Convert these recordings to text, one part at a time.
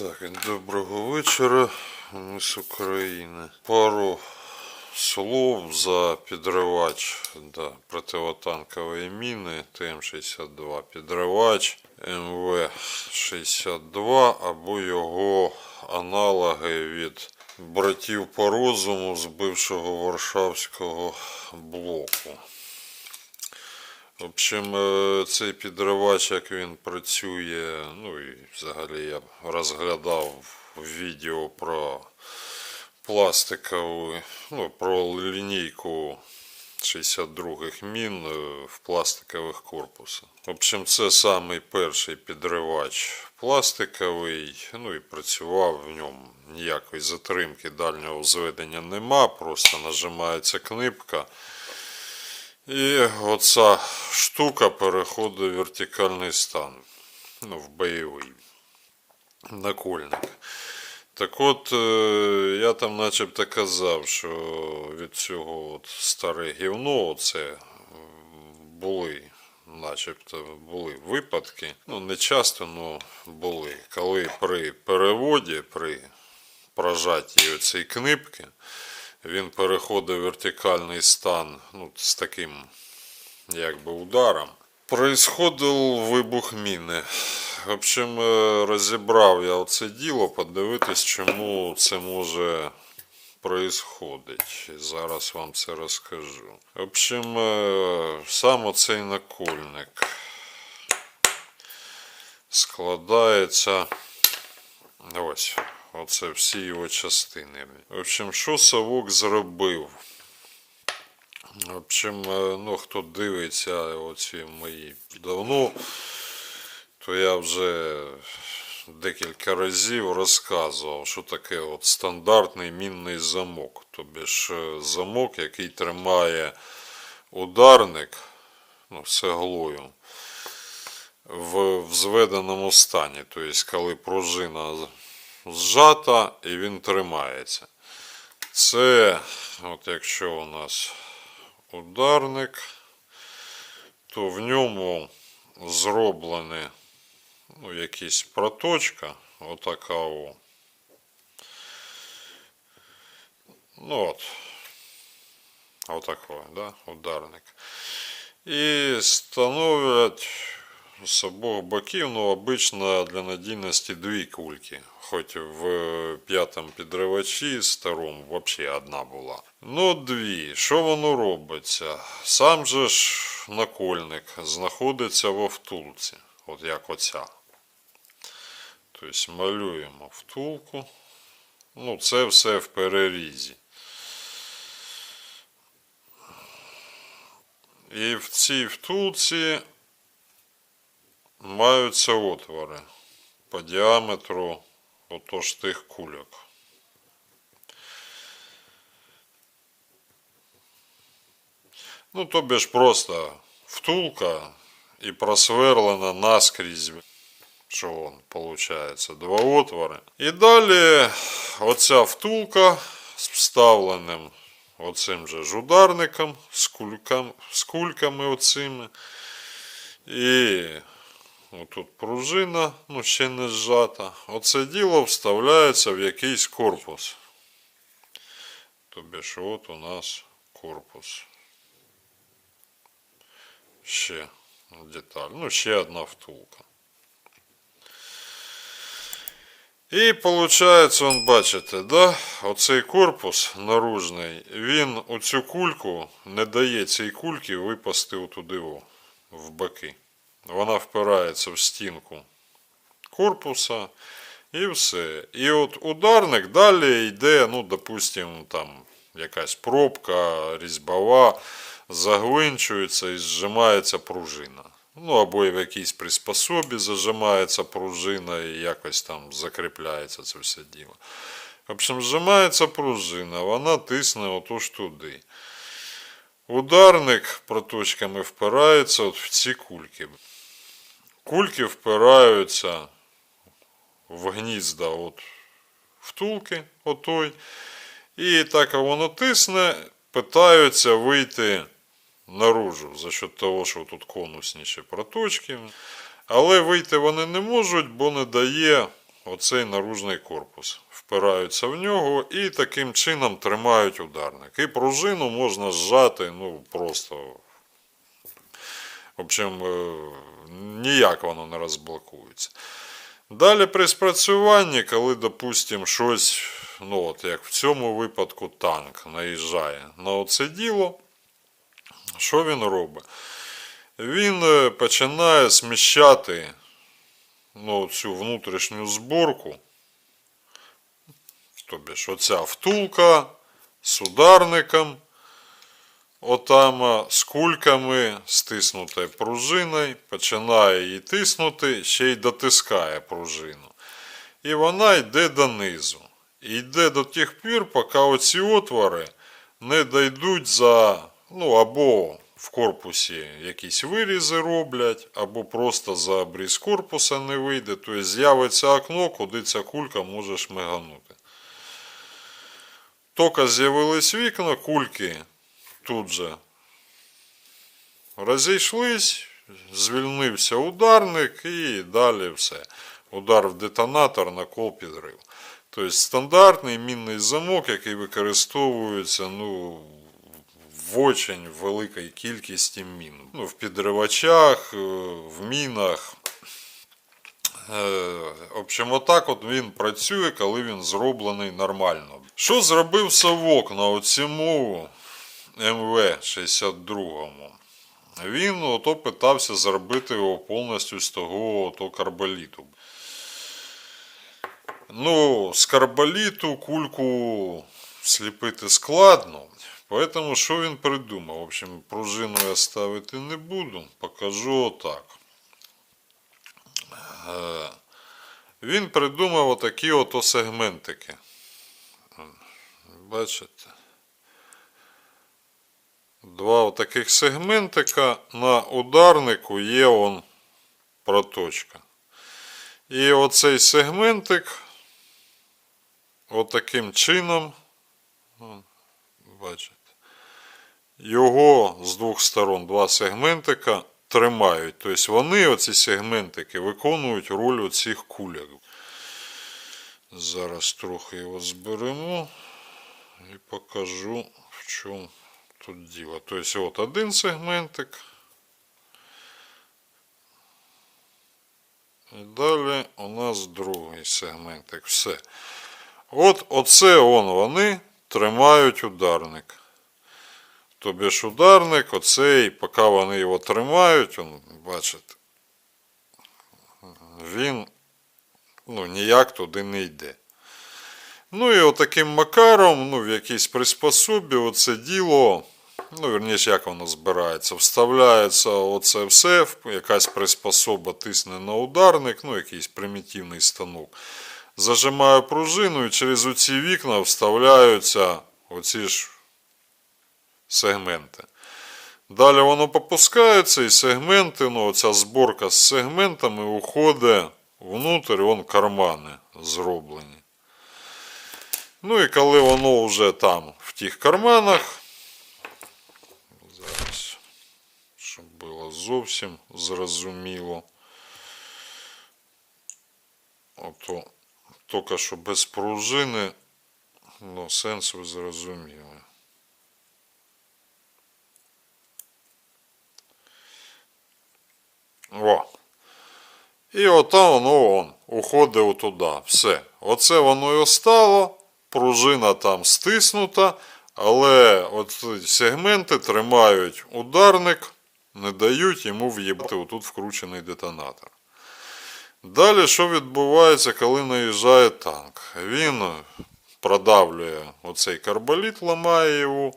Так, доброго вечора. Ми з України. Пару слов за підривач да, противотанкової міни ТМ-62. Підривач МВ-62 або його аналоги від братів по розуму з бившого Варшавського блоку. В общем, е, цей підривач, як він працює, ну і взагалі я розглядав відео про пластикову, ну, про лінійку 62-х мін е, в пластикових корпусах. В общем, це самий перший підривач пластиковий, ну і працював в ньому. Ніякої затримки дальнього зведення нема, просто нажимається кнопка. І оця штука переходить в вертикальний стан, ну, в бойовий накольник. Так от, е, я там начебто казав, що від цього от старе гівно, це е, були, начебто були випадки, ну не часто, але були, коли при переводі, при прожатті цієї книпки, він переходить в вертикальний стан ну, з таким якби ударом. Происходив вибух міни. В общем, е, розібрав я оце діло, подивитись, чому це може происходить. Зараз вам це розкажу. В общем, е, сам оцей накольник складається. Ось. Оце всі його частини. В общем, що совок зробив? В общем, е, ну хто дивиться оці мої давно, то я вже декілька разів розказував, що таке от стандартний мінний замок. Тобі ж е, замок, який тримає ударник ну, цеглою в, в зведеному стані. Тобто, коли пружина зжата і він тримається. Це, от якщо у нас ударник, то в ньому зроблена ну, якась проточка, отака о. Ну от, отакой, да, ударник. І становлять з обох боків, ну, обично для надійності дві кульки. Хоч в п'ятому підривачі старому взагалі одна була. Ну, дві. Що воно робиться? Сам же ж накольник знаходиться во втулці. От як оця. Тобто малюємо втулку. Ну, це все в перерізі. І в цій втулці маються отвори по діаметру отож тих кульок. Ну, тобі ж просто втулка і просверлена наскрізь, що вон, виходить, два отвори. І далі оця втулка з вставленим оцим же ж ударником, з кульками оцими. І отут пружина, ну ще не зжата. Оце діло вставляється в якийсь корпус. Тобі ж от у нас корпус. Ще деталь. Ну, ще одна втулка. І виходить, он бачите, да? оцей корпус наружний, він оцю кульку не дає цій кульці випасти туди в боки. Вона впирається в стінку корпуса і все. І от ударник далі йде, ну, допустимо, там якась пробка різьбова, загвинчується і зжимається пружина. Ну, або в якійсь приспособі зажимається пружина і якось там закріпляється це все діло. В общем, зжимається пружина, вона тисне отож туди. Ударник проточками впирається от в ці кульки. Кульки впираються в гнізда от втулки отой. І так воно тисне, питаються вийти наружу за счет того, що тут конусніші проточки. Але вийти вони не можуть, бо не дає оцей наружний корпус. Впираються в нього і таким чином тримають ударник. І пружину можна зжати, ну просто. В общем, е, ніяк воно не розблокується. Далі при спрацюванні, коли, допустимо, щось, ну от як в цьому випадку танк наїжджає на оце діло, що він робить? Він е, починає сміщати ну, цю внутрішню зборку. Тобі ж оця втулка з ударником, отам з кульками, стиснутою пружиною, починає її тиснути, ще й дотискає пружину. І вона йде донизу. І йде до тих пір, поки оці отвори не дійдуть за, ну, або в корпусі якісь вирізи роблять, або просто за обріз корпуса не вийде, тобто з'явиться окно, куди ця кулька може шмиганути. Тільки з'явились вікна, кульки тут же розійшлись, звільнився ударник і далі все. Удар в детонатор, накол підрив. Тобто стандартний мінний замок, який використовується ну, в очень великій кількості мін. Ну, в підривачах, е, в мінах. Е, В общем, отак от він працює, коли він зроблений нормально. Що зробив совок на оцьому МВ-62? Він ото питався зробити його повністю з того ото карболіту. Ну, з карболіту кульку сліпити складно. Поэтому що він придумав? В общем, пружину я ставити не буду. Покажу отак. Е, Він придумав отакі ото сегментики. Бачите? Два отаких сегментика. На ударнику є он проточка. І оцей сегментик отаким чином, бачите, його з двох сторон два сегментика тримають. Тобто вони, оці сегментики, виконують роль оцих куляк. Зараз трохи його зберемо і покажу, в чому тут діло. Тобто, от один сегментик. І далі у нас другий сегментик. Все. От оце он вони тримають ударник. Тобі ж ударник, оцей, поки вони його тримають, он, бачите, він ну, ніяк туди не йде. Ну і отаким макаром, ну, в якійсь приспособі, оце діло, ну, вірніше, як воно збирається, вставляється оце все, якась приспособа тисне на ударник, ну, якийсь примітивний станок. Зажимаю пружину і через оці вікна вставляються оці ж сегменти. Далі воно попускається і сегменти, ну, оця зборка з сегментами уходить внутрь, вон кармани зроблені. Ну і коли воно вже там в тих карманах, зараз, щоб було зовсім зрозуміло, ото тільки що без пружини, ну, сенс ви зрозуміли. О. І ото воно он, уходить туди. Все. Оце воно і остало. Пружина там стиснута, але от сегменти тримають ударник, не дають йому в'їбати отут вкручений детонатор. Далі, що відбувається, коли наїжджає танк? Він продавлює оцей карболіт, ламає його.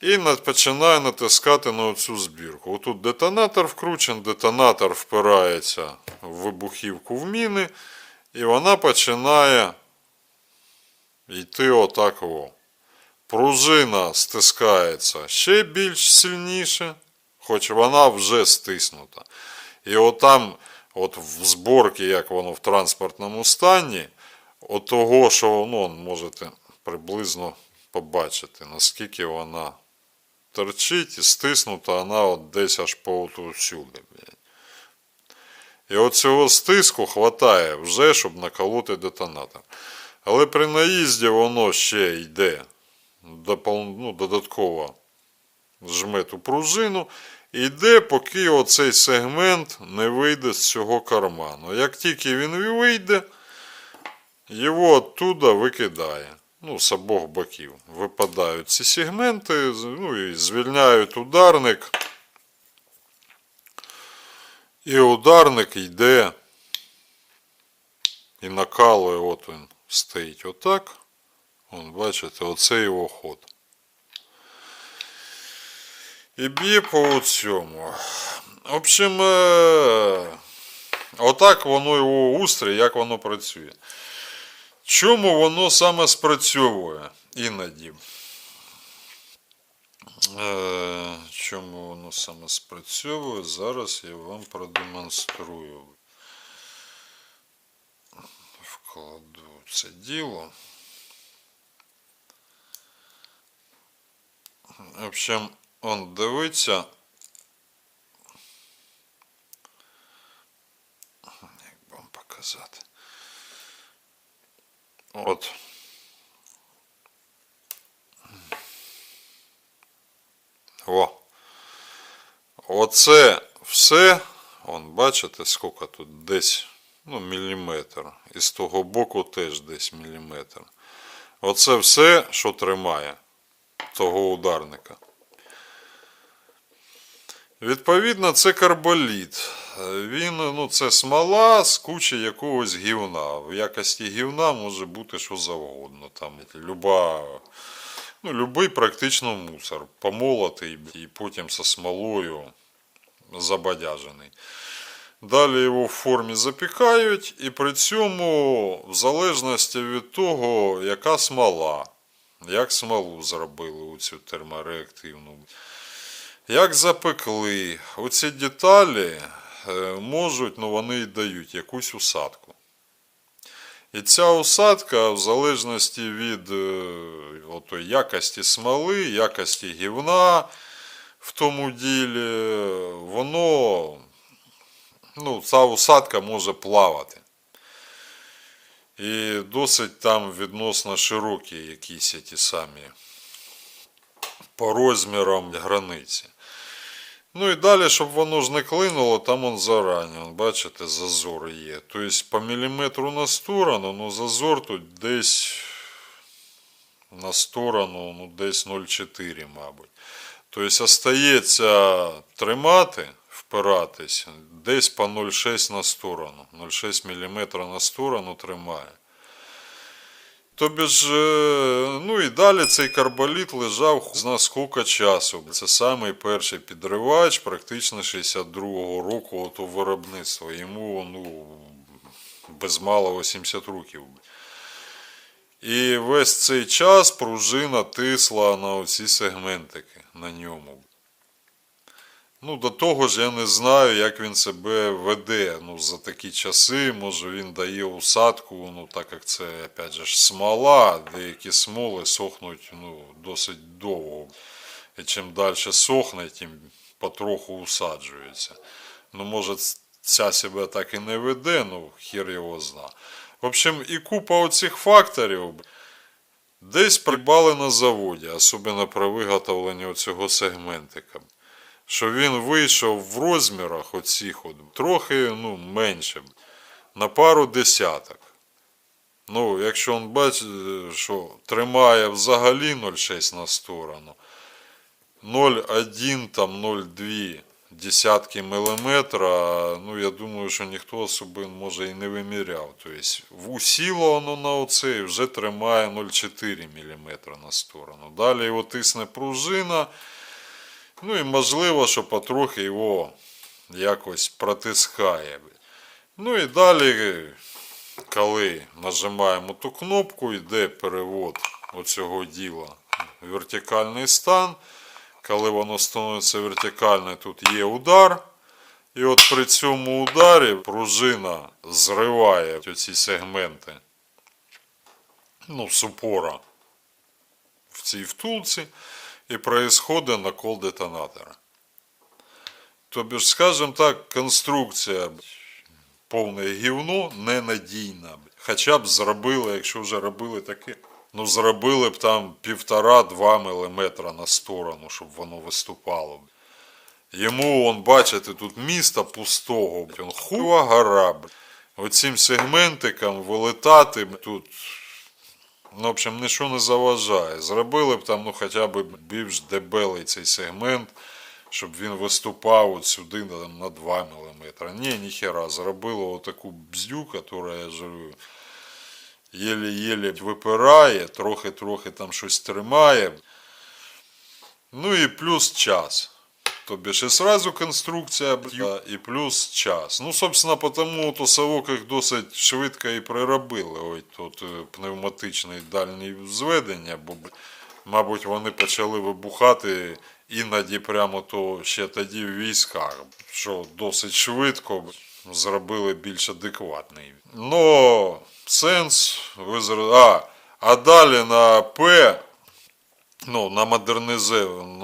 І починає натискати на цю збірку. Отут детонатор вкручений, детонатор впирається в вибухівку в міни, і вона починає йти отак. Пружина стискається ще більш сильніше, хоч вона вже стиснута. І отам, от в зборці, як воно в транспортному стані, от того, що ну, можете приблизно побачити, наскільки вона торчить і стиснута вона от десь аж по блядь. І оцього стиску хватає вже, щоб наколоти детонатор. Але при наїзді воно ще йде ну, додатково жме ту пружину. Йде, поки оцей сегмент не вийде з цього карману. Як тільки він вийде, його оттуда викидає. Ну, з обох боків. Випадають ці сегменти, ну і звільняють ударник. І ударник йде і накалує, от він стоїть отак. Вон, бачите, оце його ход. І б'є по цьому. В общем, е, отак воно його устрій, як воно працює. Чому воно саме спрацьовує іноді? Е, Чому воно саме спрацьовує? Зараз я вам продемонструю. Вкладу це. В общем, он дивиться. Як би вам показати? От. О. Оце все. Он, бачите, скільки тут десь ну, міліметр. І з того боку теж десь міліметр. Оце все, що тримає того ударника. Відповідно, це карболіт. Він, ну, це смола з кучі якогось гівна. В якості гівна може бути що завгодно. Там люба, ну, любий практично мусор. Помолотий і потім со смолою забадяжений. Далі його в формі запікають, і при цьому, в залежності від того, яка смола, як смолу зробили у цю термореактивну. Як запекли, оці деталі е, можуть, ну вони й дають якусь усадку. І ця усадка, в залежності від е, отої якості смоли, якості гівна в тому ділі, воно, ну, ця усадка може плавати. І досить там відносно широкі якісь ті самі по розмірам границі. Ну і далі, щоб воно ж не клинуло, там он зарані, он, бачите, зазор є. Тобто по міліметру на сторону, ну зазор тут десь на сторону, ну десь 0,4, мабуть. Тобто остається тримати, впиратись десь по 0,6 на сторону. 0,6 мм на сторону тримає. Тобі ж, е, ну і далі цей карболіт лежав зна скільки часу. Це самий перший підривач, практично 62-го року от у виробництва. Йому ну, без мало 80 років. І весь цей час пружина тисла на оці сегментики на ньому. Ну, до того ж, я не знаю, як він себе веде. Ну, за такі часи, може він дає усадку, ну, так як це, опять же, смола, деякі смоли сохнуть ну, досить довго. І чим далі сохне, тим потроху усаджується. Ну, може, ця себе так і не веде, ну, хір його зна. В общем, і купа оцих факторів десь придбали на заводі, особливо при виготовленні цього сегментика що він вийшов в розмірах оцих от, трохи ну, менше, на пару десяток. Ну, якщо він бачить, що тримає взагалі 0,6 на сторону, 0,1 там 0,2 десятки міліметра, ну я думаю, що ніхто особливо може і не виміряв. Тобто усіло воно на оцей вже тримає 0,4 мм на сторону. Далі його тисне пружина. Ну і можливо, що потрохи його якось протискає. Ну і далі, коли нажимаємо ту кнопку, йде перевод оцього діла в вертикальний стан. Коли воно становиться вертикальне, тут є удар. І от при цьому ударі пружина зриває ці сегменти ну, супора в цій втулці і происходить накол детонатора. Тобі ж, скажімо так, конструкція повне гівно ненадійна. Хоча б зробили, якщо вже робили таке, ну зробили б там півтора-два міліметра на сторону, щоб воно виступало. Йому, он, бачите, тут місто пустого, он хуя гора. Оцим сегментикам вилетати тут в общем, нічого не заважає. Зробили б там, ну, хоча б більш дебелий цей сегмент, щоб він виступав от сюди там, на 2 мм. Ні, ніхера, зробили отаку бздю, яка, я жую, єлі-єлі випирає, трохи-трохи там щось тримає. Ну і плюс час. Тобі ж і сразу конструкція, і плюс час. Ну, собственно, потому то совок їх досить швидко і приробили. Ой, тут е, пневматичне дальні зведення, бо, мабуть, вони почали вибухати іноді прямо то ще тоді в військах, що досить швидко зробили більш адекватний. Ну, сенс, ви зро- А, а далі на П ну, на,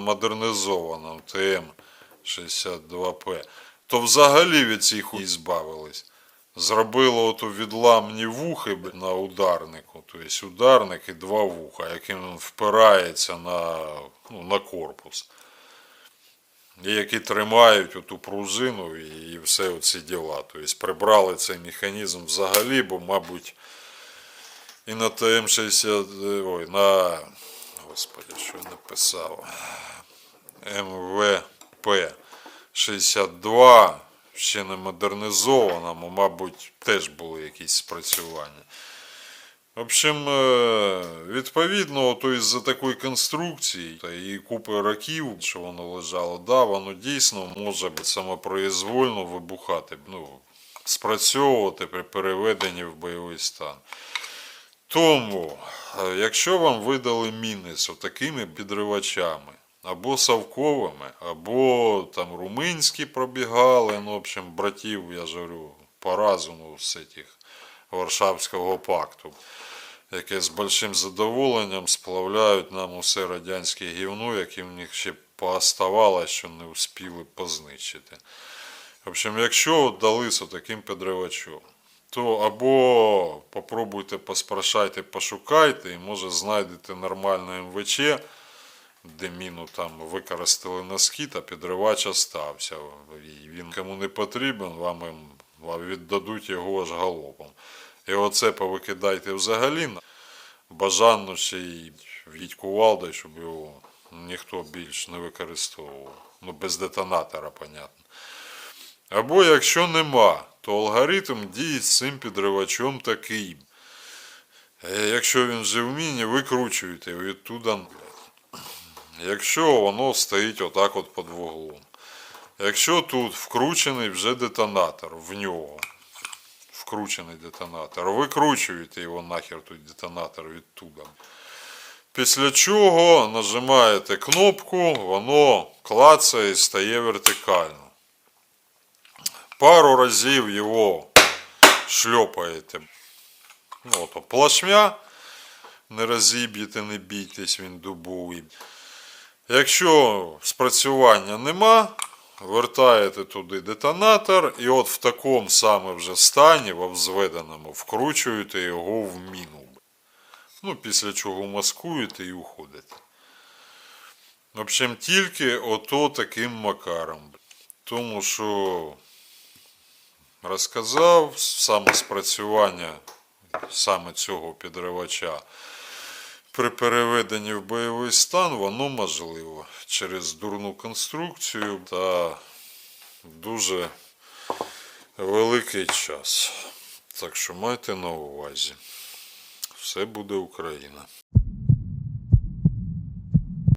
модернізованому ТМ-62П, то взагалі від цих хуй збавились. Зробило ото відламні вухи на ударнику, тобто ударник і два вуха, яким він впирається на, ну, на корпус. І які тримають оту пружину і, і все оці діла. Тобто прибрали цей механізм взагалі, бо, мабуть, і на ТМ-60, ой, на Господи, що написав? МВП 62, ще не модернізованому, мабуть, теж були якісь спрацювання. В общем, е, відповідно, то із-за такої конструкції та і купи років, що воно лежало, да, воно дійсно може самопроізвольно вибухати, ну, спрацьовувати при переведенні в бойовий стан. Тому, е, якщо вам видали міни з такими підривачами, або совковими, або там румунські пробігали, ну, в общем, братів, я ж говорю, по разуму з цих Варшавського пакту, яке з большим задоволенням сплавляють нам усе радянське гівно, яке в них ще пооставалось, що не успіли познищити. В общем, якщо дали з таким підривачом, то або попробуйте поспрашайте, пошукайте, і може знайдете нормальне МВЧ, де міну там використали схід, а підривач остався. І він кому не потрібен, вам віддадуть його аж галопом. І оце повикидайте взагалі. Бажано ще й в'їдь кувалдою, щоб його ніхто більш не використовував. Ну, без детонатора, понятно. Або якщо нема, то алгоритм дії з цим підривачом такий. Е, Якщо він вже в міні, викручуєте його відтуда. Якщо воно стоїть отак от під вуглом. Якщо тут вкручений вже детонатор в нього, вкручений детонатор, викручуєте його нахер тут детонатор відтуда. Після чого нажимаєте кнопку, воно клацає і стає вертикально. Пару разів його шльопаєте. Ну, ото плашмя, не розіб'єте, не бійтесь, він дубовий. Якщо спрацювання нема, вертаєте туди детонатор і от в такому саме вже стані, в обзведеному, вкручуєте його в міну. Ну, після чого маскуєте і уходите. В общем, тільки ото таким макаром. Тому що розказав саме спрацювання саме цього підривача при переведенні в бойовий стан, воно можливо через дурну конструкцію та дуже великий час. Так що майте на увазі. Все буде Україна.